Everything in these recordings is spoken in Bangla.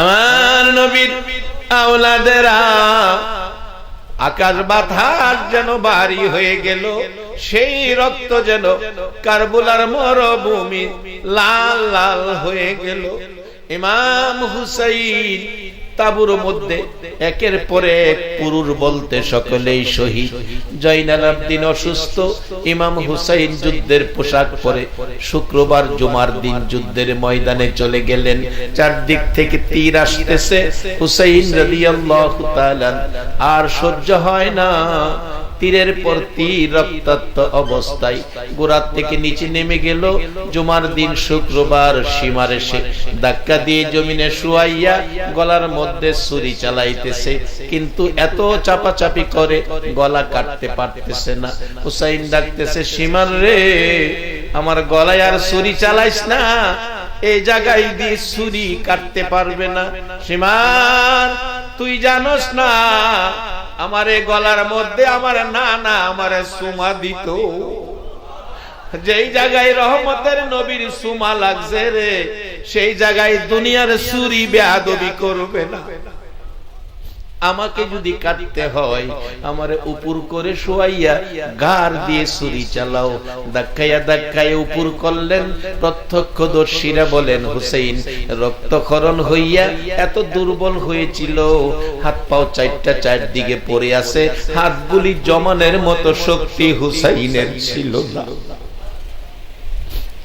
আমার নবীর আওলাদেরা আকাশ বাথার যেন বাড়ি হয়ে গেল, সেই রক্ত যেন কারবুলার মরভূমি লাল লাল হয়ে গেল। ইমাম হুসাইন তাবুর মধ্যে একের পরে এক পুরুষ বলতে সকলেই শহীদ। জয়নাল আবদিন অসুস্থ, ইমাম হুসাইন যুদ্ধের পোশাক পরে শুক্রবার জুমার দিন যুদ্ধের ময়দানে চলে গেলেন। চারদিক থেকে তীর আসতেছে। হুসাইন রাদিয়াল্লাহু তাআলা আর সহ্য হয় না। তীরের পর তীর রক্তাক্ত অবস্থায় গোড়ার থেকে নিচে নেমে গেল। জুমার দিন শুক্রবার সীমার এসে ধাক্কা দিয়ে জমিনে শুয়াইয়া গলার মধ্যে ছুরি চালাইতেছে। কিন্তু এত চাপাচাপি করে গলা কাটতে পারতেছে না। হুসাইন ডাকতেছে, সীমার রে, আমার গলায় আর ছুরি চালাইস না। এই জায়গায় দিয়ে ছুরি কাটতে পারবে না। সীমার, তুই জানোস না আমারে গলার মধ্যে আমার না না আমারে সুমা দিত। যেই জায়গায় রহমতের নবীর সুমা লাগছে রে, সেই জায়গায় দুনিয়ার সুরি বেয়াদবি করবে না। আমাকে যদি কাটতে হয়, আমারে উপর করে শোয়াইয়া গার দিয়ে ছুরি চালাও। ধাক্কাইয়া ধাক্কাইয়া উপর করলেন, প্রত্যক্ষদর্শীরা বলেন, হুসেইন, রক্তক্ষরণ হইয়া এত দুর্বল হয়েছিল। হাত পাও চারটা চারদিকে পড়ে আছে। হাতগুলি জমানের মতো শক্তি হুসাইনের ছিল না।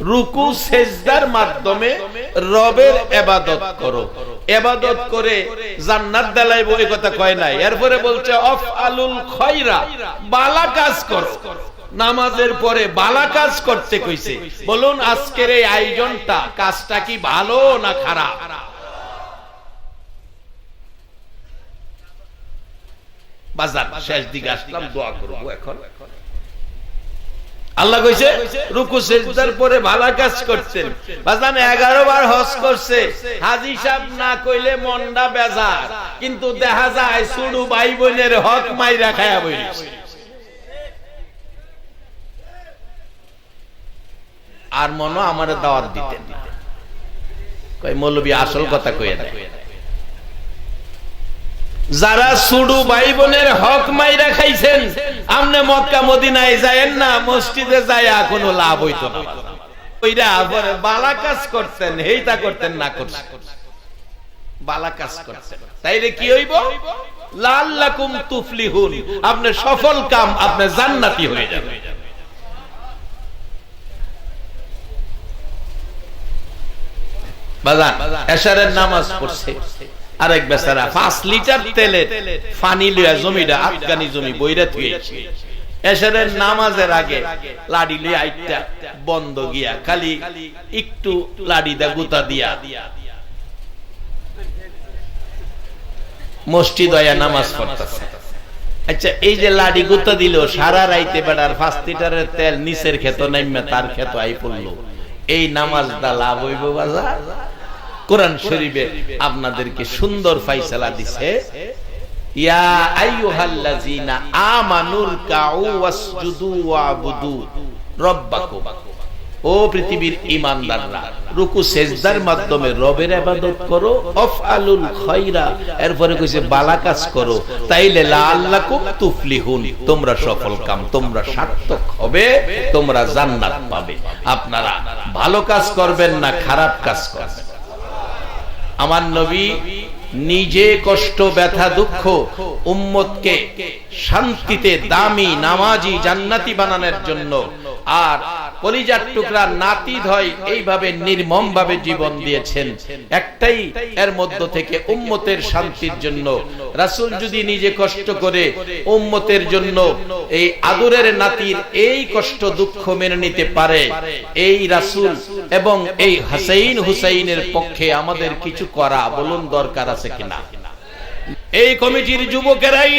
রুকু সেজদার মাধ্যমে রবের এবাদত করো। এবাদত করে জান্নাত দেলাইব এই কথা কয় নাই। এরপরে বলছে অফ আলুল খয়রা, বালা কাজ করো। নামাজের পরে বালা কাজ করতে কইছে। বলুন, আজকের এই আয়োজনটা কাজটা কি ভালো না খারাপ? বাজার শেষ দিকে আসলাম, দোয়া করব এখন। আল্লাহ কইছে, রুকু সেজদার পরে কাজ করছেন বাজান 11 বার হজ করছে। হাজি সাহেব না কইলে মনটা বেজার। কিন্তু দেখা যায় সুডু ভাই বোনের হক মাইরা বইছে। আর মনো আমার দাওয়াত দিতেন। কই মৌলবী আসল কথা কইয়া দেয়। যারা সুডু ভাই বোনের হক মাইরা খাইছেন, আমনে মক্কা, মদিনায় যায়েন না, মসজিদে যায় কোনো লাভ হইতো না। ওইরা পরে বালা কাজ করতেন, হেইতা করতেন, না করতেন। বালা কাজ তাইলে কি হইব? আপনি সফল কাম, আপনি জান্নাতি হয়ে বাজান, এশারের নামাজ পড়ছে। আরেক বেচারা পাঁচ লিটার তেলের ফানি লিয়া জমিটা আফগানি জমি বইরা থুয়েছে এসরের নামাজের আগে লাডি লিয়া আইটা বন্ধ গিয়া খালি একটু লাডি দা গুতা দিয়া। মসজিদ হইয়া নামাজ পড়তেছে। আচ্ছা এই যে লাডি গুতা দিল সারা রাইতে বেড়ার পাঁচ লিটারের তেল নিচের ক্ষেত নাইমে তার ক্ষেত আই পড়ল। এই নামাজটা লাভ হইব বাজার? কোরআন শরীফে আপনাদেরকে সুন্দর ফাইসালা দিছে। ইয়া আইয়ুহাল্লাযিনা আমানুর কাউ ওয়াসজুদু ওয়াবুদু। রাব্বাকুম। ও পৃথিবীর ঈমানদাররা রুকু সেজদার মাধ্যমে রবের ইবাদত করো আফআলুল খায়রা এরপরে কইছে বালা কাজ করো। তাইলে লাআল্লাকুম তুফলিহুন। তোমরা সফল কাম তোমরা সার্থক হবে তোমরা জান্নাত পাবে। আপনারা ভালো কাজ করবেন না খারাপ কাজ করবেন। আমার নবী নিজে কষ্ট ব্যথা দুঃখ উম্মতকে শান্তিতে দামি নামাজি জান্নাতি বানানোর জন্য আর কলিজার টুকরা নাতি ধয় এইভাবে নির্মম ভাবে জীবন দিয়েছেন। একটাই এর মধ্য থেকে উম্মতের শান্তির জন্য। রাসূল যদি নিজে কষ্ট করে উম্মতের জন্য এই আদরের নাতির এই কষ্ট দুঃখ মেনে নিতে পারে, এই রাসূল এবং এই হাসাইন হুসাইনের পক্ষে আমাদের কিছু করা বলুন দরকার আছে কিনা? এই কমিটির যুবকেরাই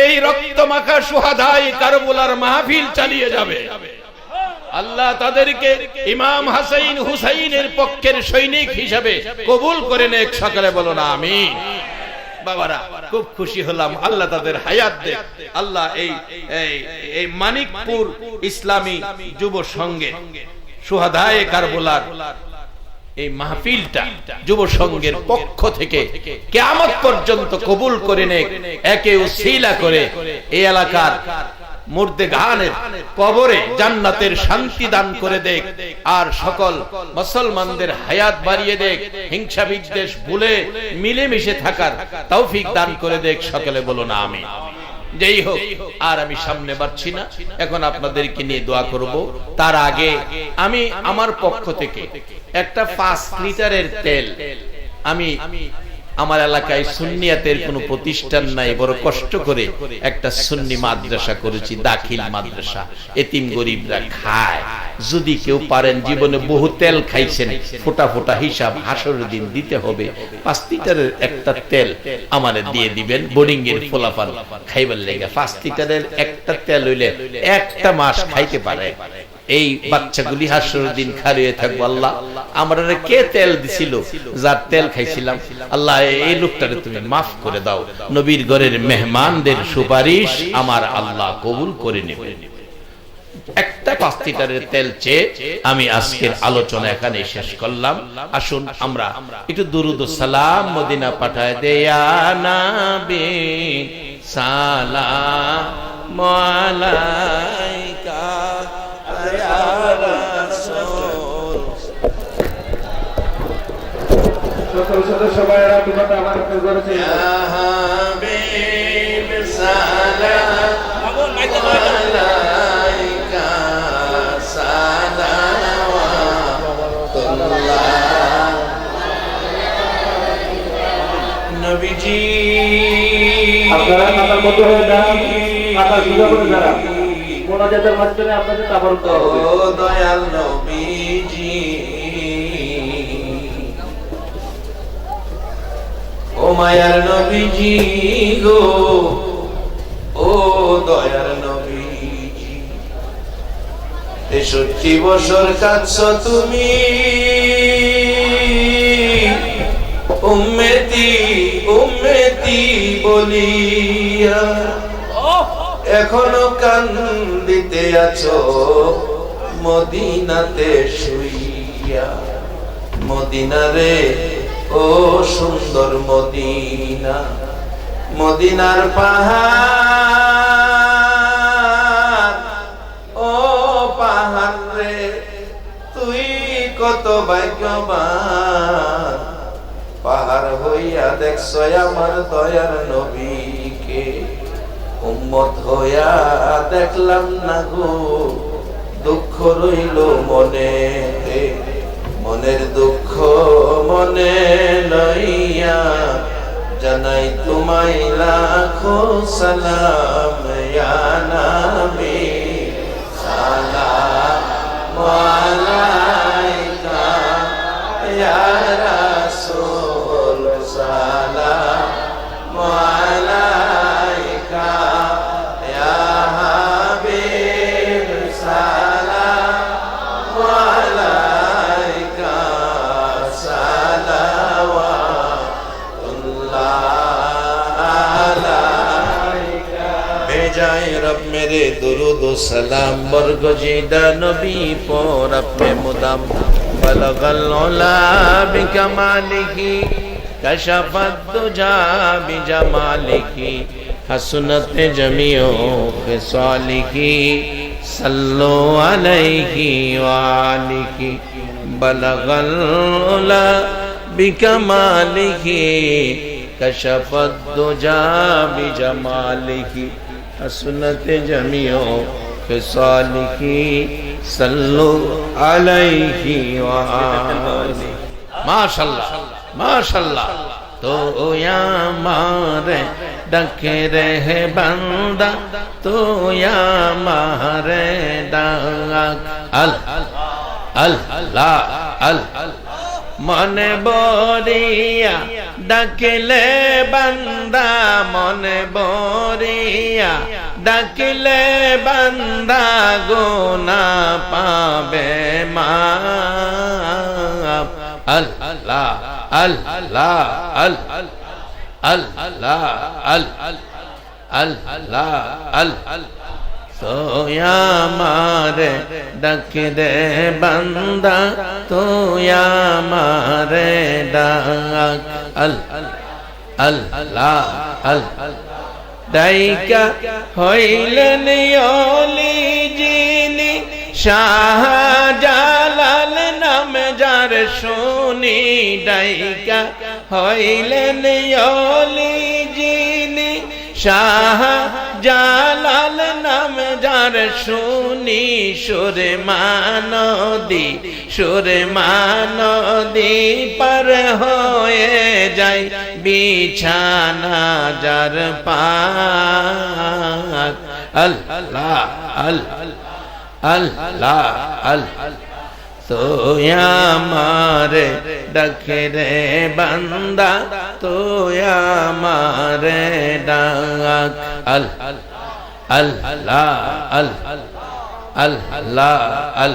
এই রক্ত মাখা সুহাদাই কারবুলার মাহফিল চালিয়ে যাবে। আল্লাহ তাদেরকে ইমাম হাসাইন হুসাইনের পক্ষের সৈনিক হিসাবে কবুল করে নেক সকালে বলো না আমি বাবারা, খুব খুশি হলাম, আল্লাহ তাদের হায়াত দেখ। আল্লাহ এই এই মানিকপুর ইসলামী যুব সংঘে সুহাদায় কারবুলার এই মাহফিলটা যুব সংঘের পক্ষ থেকে কেয়ামত পর্যন্ত কবুল করে নেক। একে উসিলা করে এই এলাকার মুর্দে গানের কবরে জান্নাতের শান্তি দান করে দেখ। আর সকল মুসলমানদের হায়াত বাড়িয়ে দেখ। হিংসা বিদ্বেষ ভুলে মিলেমিশে থাকার তৌফিক দান করে দেখ। সকলে বলো না আমি যেই হোক, আর আমি সামনে বাড়ছি না। এখন আপনাদেরকে নিয়ে দোয়া করব। তার আগে আমি আমার পক্ষ থেকে একটা পাঁচ লিটারের তেল আমি আমার এলাকায় সুন্নিয়াতের কোনো প্রতিষ্ঠান নাই, বড় কষ্ট করে একটা সুন্নি মাদ্রাসা করেছি, দাখিল মাদ্রাসা। এতিম গরিবরা খায়। যদি কেউ পারেন জীবনে বহু তেল খাইছেন, ফোটা ফোটা হিসাব হাসরের দিন দিতে হবে। পাঁচ লিটারের একটা তেল আমারে দিয়ে দিবেন বোর্ডিং এর ফোলাফান খাইবার লেগে। পাঁচ লিটারের একটা তেল হইলে একটা মাস খাইতে পারে। এই বাচ্চাগুলি হাসর দিন খারিয়ে থাকব আল্লাহ। আমরা কে তেল দিছিল? যার তেল খাইছিলাম। আল্লাহ, এই লোকটারে তুমি মাফ করে দাও। নবীর ঘরের মেহমানদের সুপারিশ আমার আল্লাহ কবুল করে নেবে। একটা পাঁচ লিটারের তেল চেয়ে আমি আজকের আলোচনা এখানে শেষ করলাম। আসুন আমরা একটু দুরুদ সালাম মদিনা পাঠায় দেয়া নাবি সালাম আলাইকা সদস্য আমার করেছে আপনারা খাতার হয়ে যান খাতা সুযোগ করে যারা মোনাজাতের মাধ্যমে আপনাদের তাবার দেওয়া হবে। ও দয়াল নবীজি। ও মায়ার নবীজি গো। ও দয়ার নবীজি। তেষট্টি বছর কাছ তুমি। উম্মেতি উম্মেতি বলিয়া এখনও কান্দিতে আছো, মদিনাতে শুইয়া। মদিনারে, ও সুন্দর মদিনা, মদিনার পাহাড়। ও পাহাড় রে, তুই কত ভাগ্যবান। পাহাড় হইয়া দেখছ আমার দয়ার নবীকে উম্মত হইয়া দেখলাম না গো, দুঃখ রইল মনে। মনের দুঃখ মনে লইয়া জানাই তোমায় লাখো সালাম, ইয়া নবী सलाम बरगजीदा नबी पर अपने मुदम। बलग अला बिकमालिकी कशफत तुजा बिजमालिकी हसनत जमियो के सालिकी सल्लो अलैहि वालिकी बलग अला बिकमालिकी कशफत तुजा बिजमालिकी हसनत जमियो خصاله صلوا عليه وآله ما شاء الله ما شاء الله تو یا مارے ডাকে রে বান্দা তো মারে ডাক আল আল লা আল মনে বরিয়া ডাকিলে বান্দা মনে বরিয়া ডাকিলে বান্দা গোনা পাবে মা আল আল্লাহ আল আল্লাহ আল আল আল্লাহ আল আল আল্লাহ। আল তোয়া মারে ডাক দে বান্দা তোয়া মারে ডাক। আল আল্লাহ আল দাইকা হইলেন অলি জিনি শাহজালাল নাম যার শুনি দায়িকা হইলেন অলি জিনি শাহ যার শুনি, সুর মানদি সুর মানদি পার হয়ে যায় বিছানা যার পাক আল্লাহ আল আল্লাহ আল তোয়া মারে ডাকে রে বান্দা তোয়া মারে ডাক। আল আল আল্লাহ আল আল আল্লাহ আল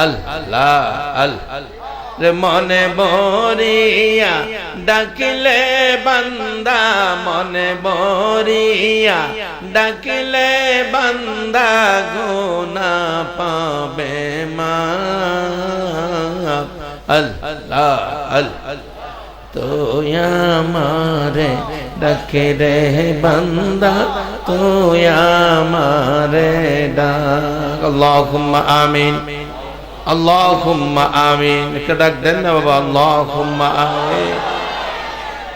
আল আল্লাহ মনে বরিয়া ডাকিলে বান্দা, মনে বরিয়া ডাকিলে বান্দা গুনা পাবে মা। আল্লাহ আল। তো আমারে ডাকে রে বান্দা তো আমারে ডাক আল্লাহুম্মা আমিন اللهم آمين كدك دنا بابا اللهم آمين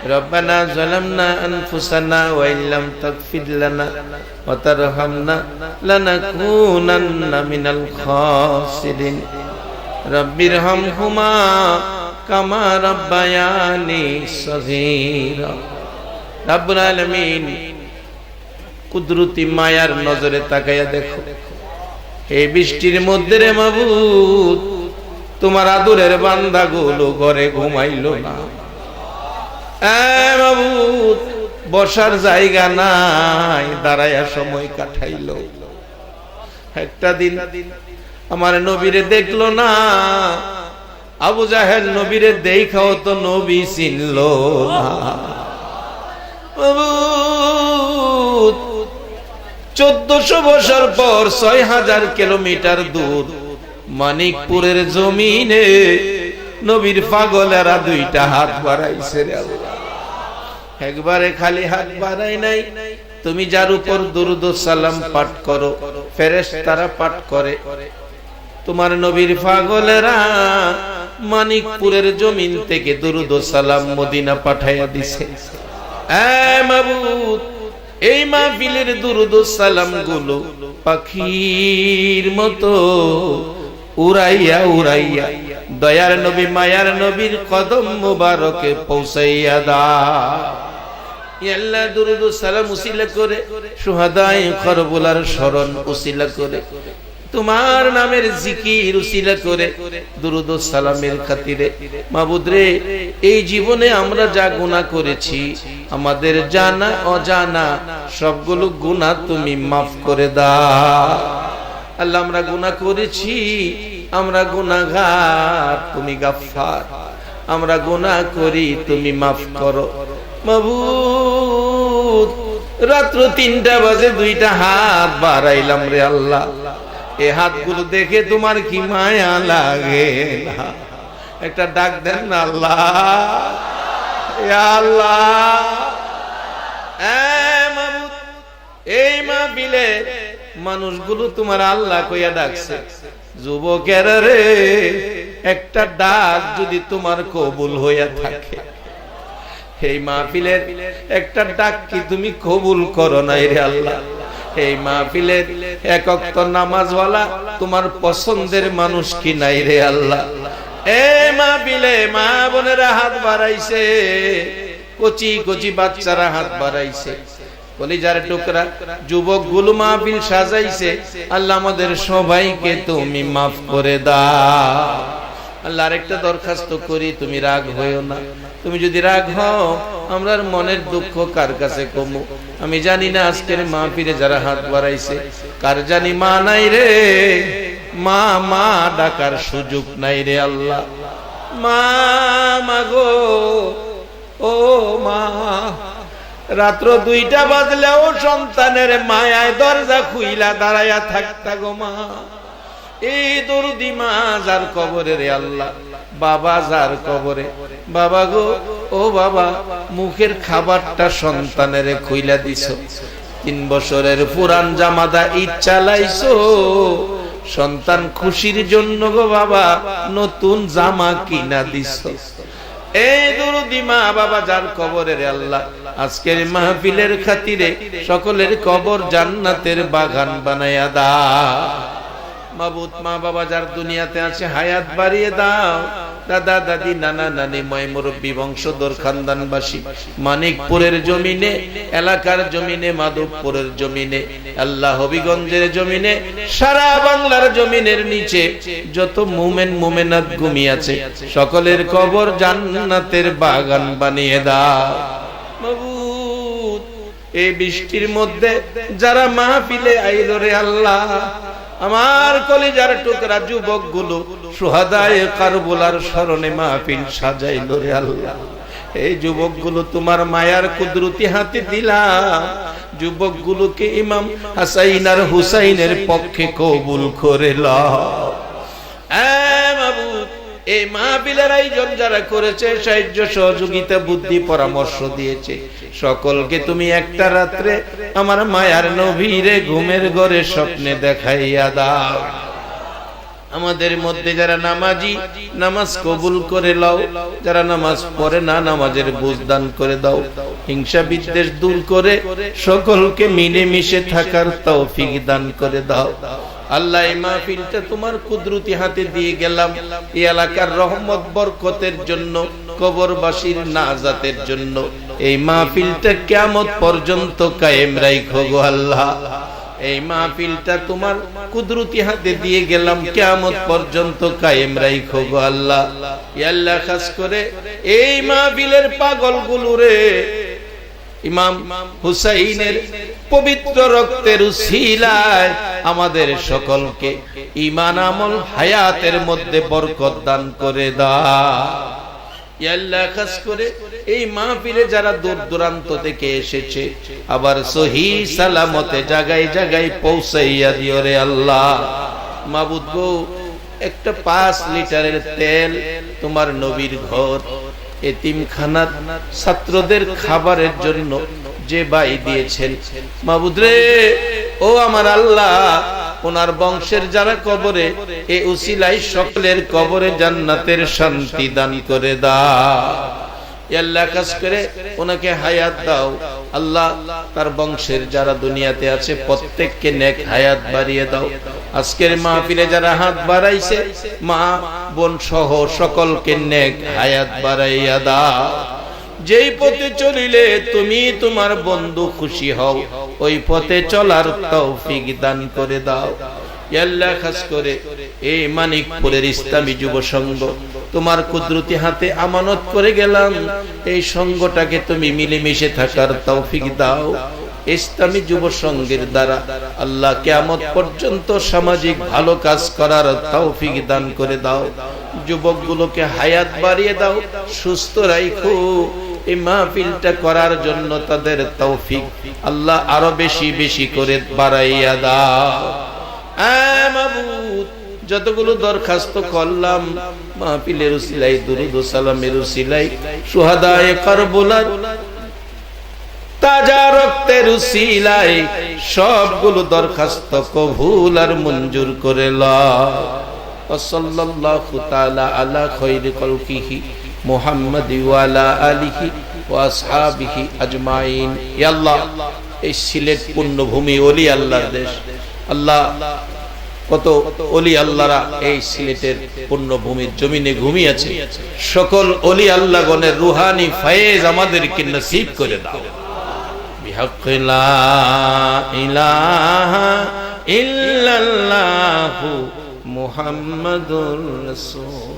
ربنا ظلمنا أنفسنا وإن لم تغفر لنا وترحمنا لنكونن من الخاسرين رب ارحمهما كما ربياني صغيرا কুদরতি মায়ার নজরে তাকাইয়া দেখো। এই বৃষ্টির মধ্যে রে মাবুদ, তোমার আদুরের বান্দাগুলো ঘরে ঘুমাইল না। বসার জায়গা নাই, দাঁড়াইয়া সময় কাটাইল। একটা দিন আমার নবীরে দেখল না, আবু জাহের নবীরে দেখাও তো নবী চিনল না। চোদ্দশো বছর পর ছয় হাজার কিলোমিটার দূর। মানিকপুরের জমিনে নবীর পাগলেরা দুইটা হাত বাড়াইছে একবারে খালি হাত বাড়াই নাই। তুমি যার উপর দুরুদ সালাম পাঠ করো ফেরেশ তারা পাঠ করে। তোমার নবীর পাগলেরা মানিকপুরের জমিন থেকে দুরুদ সালাম মদিনা পাঠাইয়া দিছে। এই মাহফিলের দুরুদ সালামগুলো পাখির মতো উড়াইয়া উড়াইয়া দয়ার নবী, মায়ার নবীর কদম মুবারকে পৌঁছাইয়া দা। আল্লাহ দুরুদ সালাম উসিলা করে সুহাদায় করবুলার স্মরণ উসিলা করে তোমার নামের জিকির উসিলা করে। দুরুদ সালামের খাতিরে। মাবুদ রে, এই জীবনে আমরা যা গুনাহ করেছি, আমাদের জানা, অজানা, সবগুলো গুনাহ তুমি মাফ করে দাও। আল্লাহ, আমরা গুনাহ করেছি, আমরা গুনাহগার, তুমি গাফফার। আমরা গুনাহ করি, তুমি মাফ করো। মাবুদ, রাত্র তিনটা বাজে দুইটা হাত বাড়াইলাম রে আল্লাহ। এ হাতগুলো দেখে তোমার কি মায়া লাগে না? একটা ডাক দেন না আল্লাহ। আল্লাহ। এই মাহফিলে মানুষগুলো তোমার আল্লাহ কইয়া ডাকছে। যুবকের রে, একটা ডাক যদি তোমার কবুল হইয়া থাকে। এই মাহফিলের একটা ডাক কি তুমি কবুল করো নাই রে আল্লাহ? এই মাহফিলের একক নামাজওয়ালা, তোমার পছন্দের মানুষ কি নাই রে আল্লাহ? এ মাহফিলে মা বোনেরা হাত বাড়াইছে, কচি কচি বাচ্চারা হাত বাড়াইছে। আল্লাহ আল্লাহ আরেকটা দরখাস্ত করি, তুমি রাগ হইও না। তুমি যদি রাগ হও, আমরার মনের দুঃখ কার কাছে কমু? আমি জানি না আজকের মা ফিরে যারা হাত বাড়াইছে। কার জানি মা নাই রে? মা মা ডাকার সুযোগ নাই রে আল্লাহ। মা মাগো ও মা। রাত্র দুইটা বাজলেও সন্তানের মায়ায় দরজা খুইলা দাঁড়াইয়া থাকতা গো মা। এই দরুদি মা যার কবরে রে আল্লাহ। বাবা যার কবরে। বাবা গো, ও বাবা, মুখের খাবারটা সন্তানের খুইলা দিছ। তিন বছরের পুরান জামাদা ইচ্ছা লাইছো সন্তান খুশির জন্য গো বাবা, নতুন জামা কিনা দিছ। এই দুরুদি মা বাবা যার কবরে রে আল্লাহ, আজকের মাহফিলের খাতিরে সকলের কবর জান্নাতের বাগান বানায়া দা মাবুত মা বাবা যার দুনিয়াতে আছে, হায়াত বাড়িয়ে দাও। দাদা দাদি নানা নানি ময় মুরব্বী, বংশধর, খানদানবাসী, মানিকপুরের জমিনে, এলাকার জমিনে, মাধবপুরের জমিনে, আল্লাহ হবিগঞ্জের জমিনে, সারা বাংলার জমিনের নিচে যত মুমেন মুমেনাত ঘুমিয়ে আছে, সকলের কবর জান্নাতের বাগান বানিয়ে দাও। এই বৃষ্টির মধ্যে যারা মাহফিলে আইলো রে আল্লাহ আমার কলিজার টুকরা যুবকগুলো সুহাদায় কারবুলার স্মরণে মাহফিল সাজাইল রে আল্লাহ। এই যুবকগুলো তোমার মায়ার কুদরতি হাতে দিলা যুবক গুলোকে ইমাম হাসাইন আর হুসাইনের পক্ষে কবুল করে লাও এই মাহফিলের আয়োজন যারা করেছে, সাহায্য সহযোগিতা, বুদ্ধি, পরামর্শ দিয়েছে। সকলকে তুমি একটা রাত্রে আমার মায়ার নভীরে ঘুমের ঘরে স্বপ্নে দেখাইয়া দাও। আমাদের মধ্যে যারা নামাজি, নামাজ কবুল করে লাও। যারা নামাজ পড়ে না, নামাজের বুঝদান করে দাও। হিংসা বিদ্বেষ দূর করে সকলকে মিলে মিশে থাকার তৌফিক দান করে দাও। আল্লাহ, এই মাহফিলটা তোমার কুদরতি হাতে দিয়ে গেলাম। এই এলাকার রহমত, বরকতের জন্য, কবরবাসীর নাজাতের জন্য। এই মাহফিলটা কেমত পর্যন্ত কায়েম রাইখো গো আল্লাহ। এই মাহফিলটা তোমার কুদরতি হাতে দিয়ে গেলাম কেমত পর্যন্ত কায়েম রাইখো গো আল্লাহ। আল্লাহ, খাস করে এই মাহফিলের পাগল গুলোরে ইমাম হুসাইনের পবিত্র রক্তের উসিলায় আমাদের সকলকে ইমান আমল হায়াতের মধ্যে বরকত দান করে দা। করে এই যারা দূর দূরান্ত থেকে এসেছে, আবার আল্লাহ। একটা পাঁচ লিটারের তেল তোমার নবীর ঘর এতিমখানার ছাত্রদের খাবারের জন্য যে বাই দিয়েছেন। মাবুদরে, ও আমার আল্লাহ, ওনার বংশের যারা কবরে, এ উসিলাই সকলের কবরে জান্নাতের শান্তি দান করে দাও। আল্লাহ তার বংশের যারা দুনিয়াতে আছে, প্রত্যেককে নেক হায়াত বাড়িয়ে দাও। আজকের মাহফিলে যারা হাত বাড়াইছে, মা, বোন সহ সকলকে নেক হায়াত বাড়াইয়া দাও। যেই পথে চলিলে তুমি তোমার বন্ধু খুশি হও, ওই পথে চলার তৌফিক দান করে দাও। আল্লাহ, খাস করে এই মানিকপুরের ইসলামী যুব সংঘ, তোমার কুদরতি হাতে আমানত করে গেলাম, এই সংঘটাকে তুমি মিলেমিশে থাকার তৌফিক দাও। ইসলামী যুব সংঘের দ্বারা আল্লাহ কেয়ামত পর্যন্ত সামাজিক ভালো কাজ করার তৌফিক দান করে দাও। যুবকগুলোকে হায়াত বাড়িয়ে দাও, সুস্থ রাইখো। এই মাহফিলটা করার জন্য তাদের তৌফিক আল্লাহ আরও বেশি বেশি করে বাড়াইয়া দাও। যতগুলো দরখাস্ত করলাম, মাহফিলের উসিলাই দুরুদ সালামের উসিলাই সুহাদায়ে কারবুলার তাজা রক্তের উসিলাই সবগুলো দরখাস্ত কবুল আর মঞ্জুর করে তাআলা আলা আজমাইন। এই সিলেট আল্লাহ, কত অলি এই সিলেটের ঘুমিয়েছে সকল অলি আল্লাহগণের রুহানি ফায়েজ আমাদেরকে নসিব করে দাও। بحق لا إله إلا الله محمد رسول